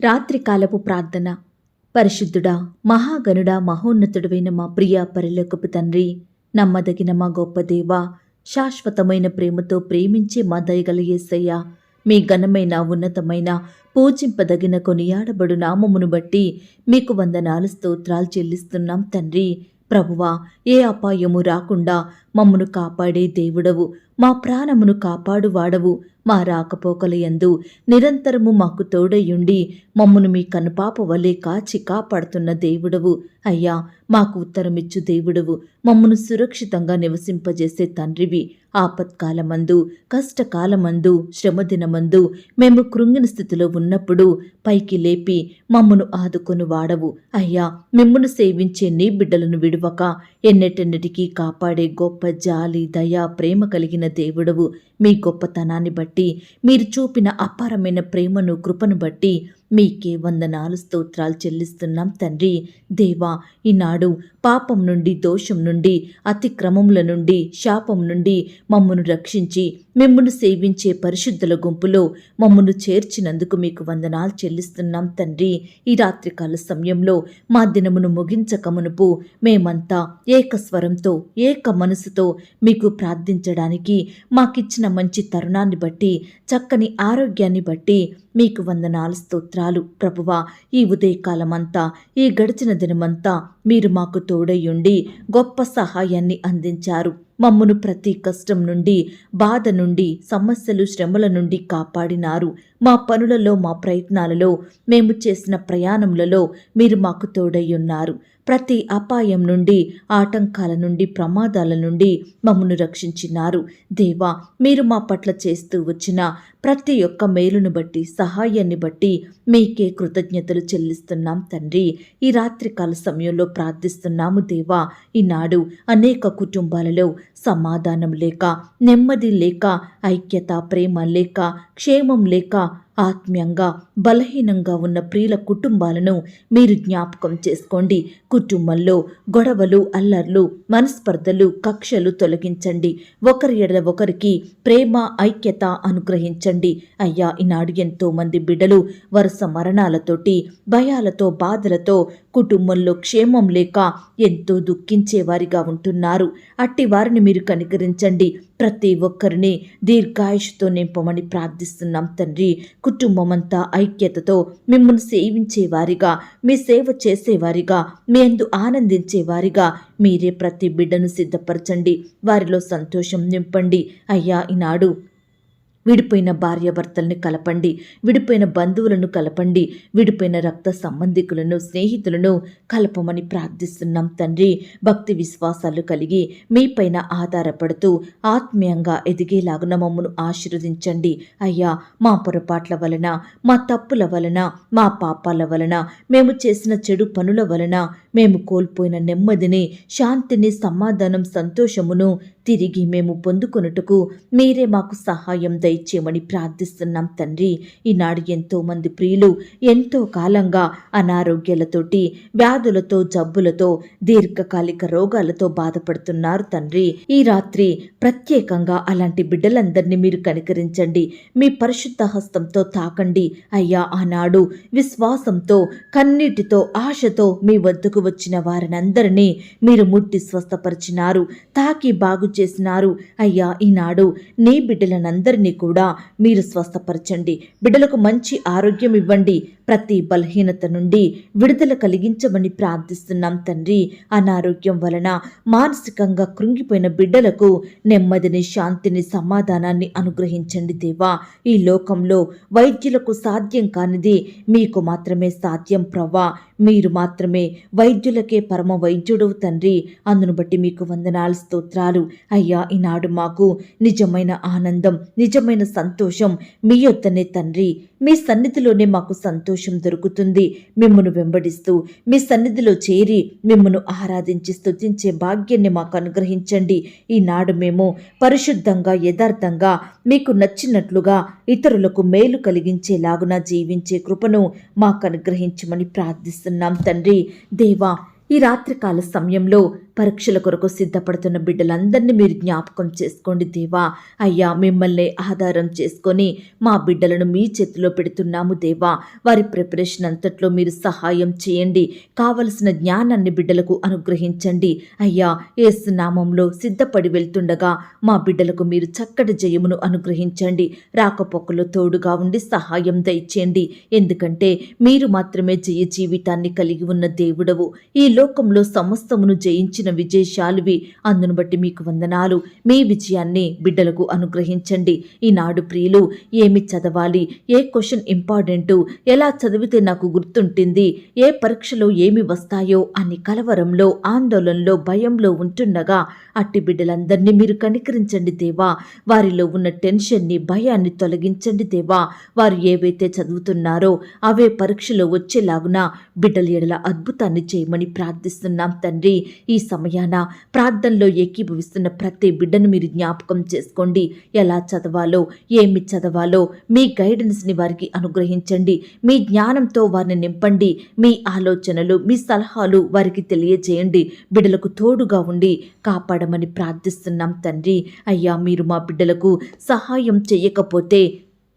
రాత్రికాలపు ప్రార్థన. పరిశుద్ధుడా మహాగణుడా మహోన్నతుడైన మా ప్రియ పరిలోకపు తండ్రి నమ్మదగిన మా గొప్ప దేవ శాశ్వతమైన ప్రేమతో ప్రేమించే మా దయగల యేసయ్య మీ ఘనమైన ఉన్నతమైన పూజింపదగిన కొనియాడబడు నామమును బట్టి మీకు వందనాలు స్తోత్రాలు చెల్లిస్తున్నాం తండ్రి. ప్రభువా ఏ అపాయము రాకుండా మమ్మను కాపాడే దేవుడవు. మా ప్రాణమును కాపాడువాడవు. మా రాకపోకల యందు నిరంతరము మాకు తోడయుండి మమ్మను మీ కనుపాప వలె కాచి కాపాడుతున్న దేవుడవు. అయ్యా మాకు ఉత్తరమిచ్చు దేవుడవు. మమ్మను సురక్షితంగా నివసింపజేసే తండ్రివి. ఆపత్కాలమందు కష్టకాలమందు శ్రమదినమందు మేము కృంగిన స్థితిలో ఉన్నప్పుడు పైకి లేపి మమ్మను ఆదుకొని వాడవు అయ్యా మిమ్మును సేవించే నీ బిడ్డలను విడువక ఎన్నెటెన్నటికీ కాపాడే గొప్ప జాలి దయా ప్రేమ కలిగిన దేవుడవు. మీ గొప్పతనాన్ని బట్టి మీరు చూపిన అపారమైన ప్రేమను కృపను బట్టి మీకే వందనాలు స్తోత్రాలు చెల్లిస్తున్నాం తండ్రి. దేవా ఈనాడు పాపం నుండి దోషం నుండి అతిక్రమముల నుండి శాపం నుండి మమ్మను రక్షించి మిమ్మును సేవించే పరిశుద్ధుల గుంపులో మమ్మను చేర్చినందుకు మీకు వందనాలు చెల్లిస్తున్నాం తండ్రి. ఈ రాత్రికాల సమయంలో మా దినమును ముగించకమునుపు మేమంతా ఏకస్వరంతో ఏక మనసుతో మీకు ప్రార్థించడానికి మాకిచ్చిన మంచి తరుణాన్ని బట్టి చక్కని ఆరోగ్యాన్ని బట్టి మీకు వందనాలు స్తోత్రాలు. ప్రభువా ఈ ఉదయకాలమంతా ఈ గడిచిన దినమంతా మీరు మాకు తోడయ్యుండి గొప్ప సహాయాన్ని అందించారు. మమ్మను ప్రతి కష్టం నుండి బాధ నుండి సమస్యలు శ్రమల నుండి కాపాడినారు. మా పనులలో మా ప్రయత్నాలలో మేము చేసిన ప్రయాణములలో మీరు మాకు తోడయ్యున్నారు ప్రతి అపాయం నుండి ఆటంకాల నుండి ప్రమాదాల నుండి మమ్మను రక్షించినారు. దేవా మీరు మా పట్ల చేస్తూ వచ్చిన ప్రతి ఒక్క మేలును బట్టి సహాయాన్ని బట్టి మీకే కృతజ్ఞతలు చెల్లిస్తున్నాం తండ్రి. ఈ రాత్రికాల సమయంలో ప్రార్థిస్తున్నాము దేవా ఈనాడు అనేక కుటుంబాలలో సమాధానం లేక నెమ్మది లేక ఐక్యత ప్రేమ లేక క్షేమం లేక ఆత్మీయంగా బలహీనంగా ఉన్న ప్రియుల కుటుంబాలను మీరు జ్ఞాపకం చేసుకోండి. కుటుంబంలో గొడవలు అల్లర్లు మనస్పర్ధలు కక్షలు తొలగించండి. ఒకరి ఎడ ఒకరికి ప్రేమ ఐక్యత అనుగ్రహించండి. అయ్యా ఈనాడు ఎంతో మంది బిడ్డలు వరుస మరణాలతోటి భయాలతో బాధలతో కుటుంబంలో క్షేమం లేక ఎంతో దుఃఖించేవారిగా ఉంటున్నారు. అట్టి వారిని మీరు కనికరించండి. ప్రతి ఒక్కరిని దీర్ఘాయుషుతో నింపమని ప్రార్థిస్తున్నాం తండ్రి. కుటుంబమంతా ఐక్యతతో మిమ్మల్ని సేవించేవారిగా మీ సేవ చేసేవారిగా మీ అందు ఆనందించేవారిగా మీరే ప్రతి బిడ్డను సిద్ధపరచండి. వారిలో సంతోషం నింపండి. అయ్యా ఈనాడు విడిపోయిన భార్యాభర్తల్ని కలపండి విడిపోయిన బంధువులను కలపండి విడిపోయిన రక్త సంబంధికులను స్నేహితులను కలపమని ప్రార్థిస్తున్నాం తండ్రి. భక్తి విశ్వాసాలు కలిగి మీపైన ఆధారపడుతూ ఆత్మీయంగా ఎదిగేలాగున మమ్మను ఆశీర్వదించండి. అయ్యా మా పొరపాట్ల వలన మా తప్పుల వలన మా పాపాల వలన మేము చేసిన చెడు పనుల వలన మేము కోల్పోయిన నెమ్మదిని శాంతిని సమాధానం సంతోషమును తిరిగి మేము పొందుకొనుటకు మీరే మాకు సహాయం దయచేయమని ప్రార్థిస్తున్నాం తండ్రి. ఈనాడు ఎంతో మంది ప్రియులు ఎంతో కాలంగా అనారోగ్యాలతోటి వ్యాధులతో జబ్బులతో దీర్ఘకాలిక రోగాలతో బాధపడుతున్నారు తండ్రి. ఈ రాత్రి ప్రత్యేకంగా అలాంటి బిడ్డలందరినీ మీరు కనికరించండి. మీ పరిశుద్ధ హస్తంతో తాకండి. అయ్యా ఆనాడు విశ్వాసంతో కన్నీటితో ఆశతో మీ వద్దకు వచ్చిన వారినందరినీ మీరు ముట్టి స్వస్థపరిచినారు. తాకి బాగు చేసినారు. అయ్యా ఈనాడు నీ బిడ్డలనందరినీ కూడా మీరు స్వస్థపరచండి. బిడ్డలకు మంచి ఆరోగ్యం ఇవ్వండి. ప్రతి బలహీనత నుండి విడుదల కలిగించమని ప్రార్థిస్తున్నాం తండ్రి. అనారోగ్యం వలన మానసికంగా కృంగిపోయిన బిడ్డలకు నెమ్మదిని శాంతిని సమాధానాన్ని అనుగ్రహించండి దేవా. ఈ లోకంలో వైద్యులకు సాధ్యం కానిది మీకు మాత్రమే సాధ్యం ప్రవ్వా. మీరు మాత్రమే వైద్యులకే పరమ వైద్యుడవు తండ్రి. అందును బట్టి మీకు వందనాలు స్తోత్రాలు. అయ్యా ఈనాడు మాకు నిజమైన ఆనందం నిజమైన సంతోషం మీ యొద్దనే తండ్రి. మీ సన్నిధిలోనే మాకు సంతోషం దొరుకుతుంది. మిమ్మను వెంబడిస్తూ మీ సన్నిధిలో చేరి మిమ్మను ఆరాధించి స్తుతించే భాగ్యాన్ని మాకు అనుగ్రహించండి. ఈనాడు మేము పరిశుద్ధంగా యథార్థంగా మీకు నచ్చినట్లుగా ఇతరులకు మేలు కలిగించేలాగున జీవించే కృపను మాకు అనుగ్రహించమని ప్రార్థిస్తున్నాం తండ్రి. దేవా ఈ రాత్రికాల సమయంలో పరీక్షల కొరకు సిద్ధపడుతున్న బిడ్డలందరినీ మీరు జ్ఞాపకం చేసుకోండి దేవా. అయ్యా మిమ్మల్ని ఆధారం చేసుకొని మా బిడ్డలను మీ చేతిలో పెడుతున్నాము దేవా. వారి ప్రిపరేషన్ అంతట్లో మీరు సహాయం చేయండి. కావలసిన జ్ఞానాన్ని బిడ్డలకు అనుగ్రహించండి. అయ్యా ఏసునామంలో సిద్ధపడి వెళ్తుండగా మా బిడ్డలకు మీరు చక్కటి జయమును అనుగ్రహించండి. రాకపోకలో తోడుగా ఉండి సహాయం దయచేయండి. ఎందుకంటే మీరు మాత్రమే జయ జీవితాన్ని కలిగి ఉన్న దేవుడవు. ఈ లోకంలో సమస్తమును జయించి సాధించిన విజయశాలువి అందును బట్టి మీకు వందనాలు. మీ విజయాన్ని బిడ్డలకు అనుగ్రహించండి. ఈనాడు ప్రియులు ఏమి చదవాలి? ఏ క్వశ్చన్ ఇంపార్టెంటు? ఎలా చదివితే నాకు గుర్తుంటుంది? ఏ పరీక్షలో ఏమి వస్తాయో? అని కలవరంలో ఆందోళనలో భయంలో ఉంటుండగా అట్టి బిడ్డలందరినీ మీరు కనికరించండి దేవా. వారిలో ఉన్న టెన్షన్ని భయాన్ని తొలగించండి దేవా. వారు ఏవైతే చదువుతున్నారో అవే పరీక్షలో వచ్చేలాగున బిడ్డల ఎడల అద్భుతాన్ని చేయమని ప్రార్థిస్తున్నాం తండ్రి. ఈ సమయాన ప్రార్థనలో ఏకీభవిస్తున్న ప్రతి బిడ్డను మీరు జ్ఞాపకం చేసుకోండి. ఎలా చదవాలో ఏమి చదవాలో మీ గైడెన్స్ని వారికి అనుగ్రహించండి. మీ జ్ఞానంతో వారిని నింపండి. మీ ఆలోచనలు మీ సలహాలు వారికి తెలియజేయండి. బిడ్డలకు తోడుగా ఉండి కాపాడమని ప్రార్థిస్తున్నాం తండ్రి. అయ్యా మీరు మా బిడ్డలకు సహాయం చేయకపోతే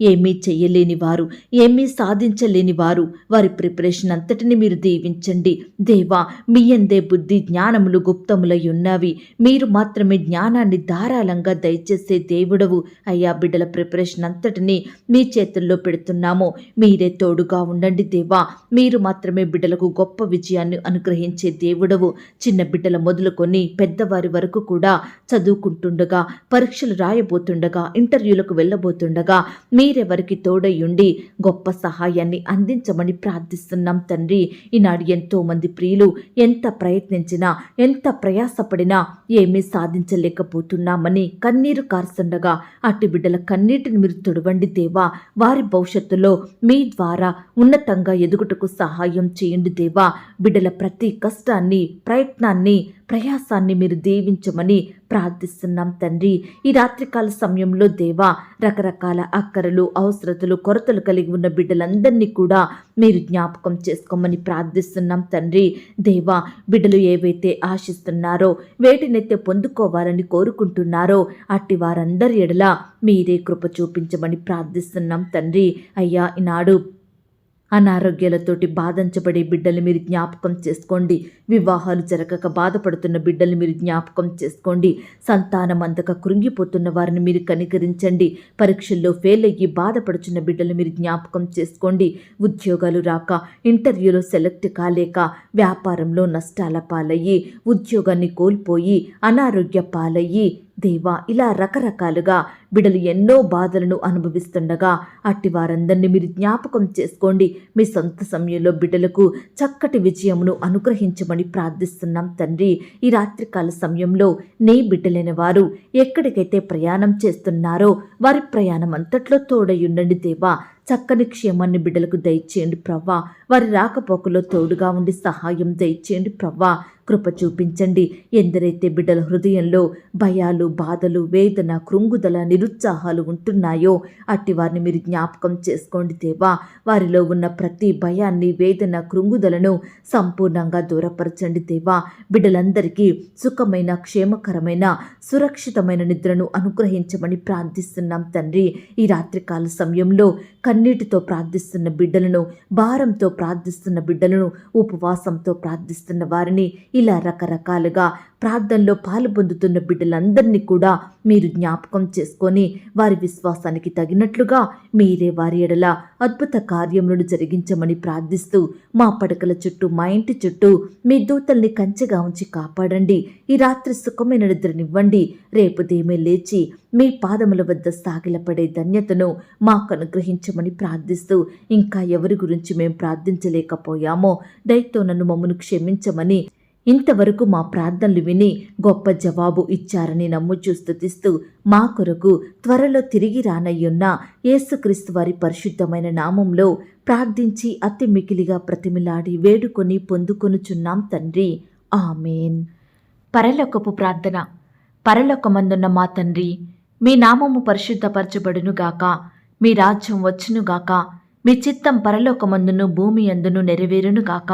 ఏమీ చెయ్యలేని వారు ఏమీ సాధించలేని వారు. వారి ప్రిపరేషన్ అంతటిని మీరు దీవించండి. దేవా మీ అందే బుద్ధి జ్ఞానములు గుప్తములై ఉన్నవి. మీరు మాత్రమే జ్ఞానాన్ని ధారాళంగా దయచేసే దేవుడవు. అయ్యా బిడ్డల ప్రిపరేషన్ అంతటిని మీ చేతుల్లో పెడుతున్నాము. మీరే తోడుగా ఉండండి దేవా. మీరు మాత్రమే బిడ్డలకు గొప్ప విజయాన్ని అనుగ్రహించే దేవుడవు. చిన్న బిడ్డల మొదలుకొని పెద్దవారి వరకు కూడా చదువుకుంటుండగా పరీక్షలు రాయబోతుండగా ఇంటర్వ్యూలకు వెళ్ళబోతుండగా మీరెవరికి తోడయుండి గొప్ప సహాయాన్ని అందించమని ప్రార్థిస్తున్నాం తండ్రి. ఈనాడు ఎంతో మంది ప్రియులు ఎంత ప్రయత్నించినా ఎంత ప్రయాసపడినా ఏమీ సాధించలేకపోతున్నామని కన్నీరు కార్చుండగా అట్టి బిడ్డల కన్నీటిని మీరు తొడవండి దేవా. వారి భవిష్యత్తులో మీ ద్వారా ఉన్నతంగా ఎదుగుటకు సహాయం చేయండి దేవా. బిడ్డల ప్రతి కష్టాన్ని ప్రయత్నాన్ని ప్రయాసాన్ని మీరు దీవించమని ప్రార్థిస్తున్నాం తండ్రి. ఈ రాత్రికాల సమయంలో దేవా రకరకాల అక్కరలు అవసరతలు కొరతలు కలిగి ఉన్న బిడ్డలందరినీ కూడా మీరు జ్ఞాపకం చేసుకోమని ప్రార్థిస్తున్నాం తండ్రి. దేవా బిడ్డలు ఏవైతే ఆశిస్తున్నారో వేటినైతే పొందుకోవాలని కోరుకుంటున్నారో అట్టి వారందరి ఎడల మీరే కృప చూపించమని ప్రార్థిస్తున్నాం తండ్రి. అయ్యా ఈనాడు అనారోగ్యాలతోటి బాధించబడే బిడ్డలు మీరు జ్ఞాపకం చేసుకోండి. వివాహాలు జరగక బాధపడుతున్న బిడ్డలు మీరు జ్ఞాపకం చేసుకోండి. సంతానం అందక కృంగిపోతున్న వారిని మీరు కనికరించండి. పరీక్షల్లో ఫెయిల్ అయ్యి బాధపడుచున్న బిడ్డలు మీరు జ్ఞాపకం చేసుకోండి. ఉద్యోగాలు రాక ఇంటర్వ్యూలో సెలెక్ట్ కాలేక వ్యాపారంలో నష్టాల పాలయ్యి ఉద్యోగాన్ని కోల్పోయి అనారోగ్య పాలయ్యి దేవా ఇలా రకరకాలుగా బిడలు ఎన్నో బాధలను అనుభవిస్తుండగా అట్టి వారందరినీ మీరు జ్ఞాపకం చేసుకోండి. మీ సొంత సమయంలో బిడ్డలకు చక్కటి విజయమును అనుగ్రహించమని ప్రార్థిస్తున్నాం తండ్రి. ఈ రాత్రికాల సమయంలో నీ బిడ్డలైన వారు ఎక్కడికైతే ప్రయాణం చేస్తున్నారో వారి ప్రయాణం అంతట్లో తోడయుండండి దేవా. చక్కని క్షేమాన్ని బిడ్డలకు దయచేయండి ప్రవ్వా. వారి రాకపోకలో తోడుగా ఉండి సహాయం దయచేయండి ప్రవ్వా. కృప చూపించండి. ఎందరైతే బిడ్డల హృదయంలో భయాలు బాధలు వేదన కృంగుదల నిరుత్సాహాలు ఉంటున్నాయో అట్టి వారిని మీరు జ్ఞాపకం చేసుకోండి దేవా. వారిలో ఉన్న ప్రతి భయాన్ని వేదన కృంగుదలను సంపూర్ణంగా దూరపరచండి దేవా. బిడ్డలందరికీ సుఖమైన క్షేమకరమైన సురక్షితమైన నిద్రను అనుగ్రహించమని ప్రార్థిస్తున్నాం తండ్రి. ఈ రాత్రికాల సమయంలో కన్నీటితో ప్రార్థిస్తున్న బిడ్డలను భారంతో ప్రార్థిస్తున్న బిడ్డలను ఉపవాసంతో ప్రార్థిస్తున్న వారిని ఇలా రకరకాలుగా ప్రార్థనలో పాలు పొందుతున్న బిడ్డలందరినీ కూడా మీరు జ్ఞాపకం చేసుకొని వారి విశ్వాసానికి తగినట్లుగా మీరే వారి ఎడల అద్భుత కార్యములను జరిగించమని ప్రార్థిస్తూ మా పడకల చుట్టూ మా ఇంటి చుట్టూ మీ దూతల్ని కంచెగా ఉంచి కాపాడండి. ఈ రాత్రి సుఖమైన నిద్రనివ్వండి. రేపు దేమే లేచి మీ పాదముల వద్ద సాగిలపడే ధన్యతను మాకు అనుగ్రహించమని ప్రార్థిస్తూ ఇంకా ఎవరి గురించి మేము ప్రార్థించలేకపోయామో దయతో నన్ను మమ్మను క్షమించమని ఇంతవరకు మా ప్రార్థనలు విని గొప్ప జవాబు ఇచ్చారని నమ్ముచూ స్థుతిస్తూ మా కొరకు త్వరలో తిరిగి రానయ్యున్న యేసుక్రీస్తు వారి పరిశుద్ధమైన నామంలో ప్రార్థించి అతి మికిలిగా ప్రతిమిలాడి వేడుకొని పొందుకొనుచున్నాం తండ్రి. ఆమెన్. పరలోకపు ప్రార్థన. పరలోకమందున్న మా తండ్రి మీ నామము పరిశుద్ధపరచబడునుగాక మీ రాజ్యం వచ్చునుగాక మీ చిత్తం పరలోకమందును భూమి అందును నెరవేరునుగాక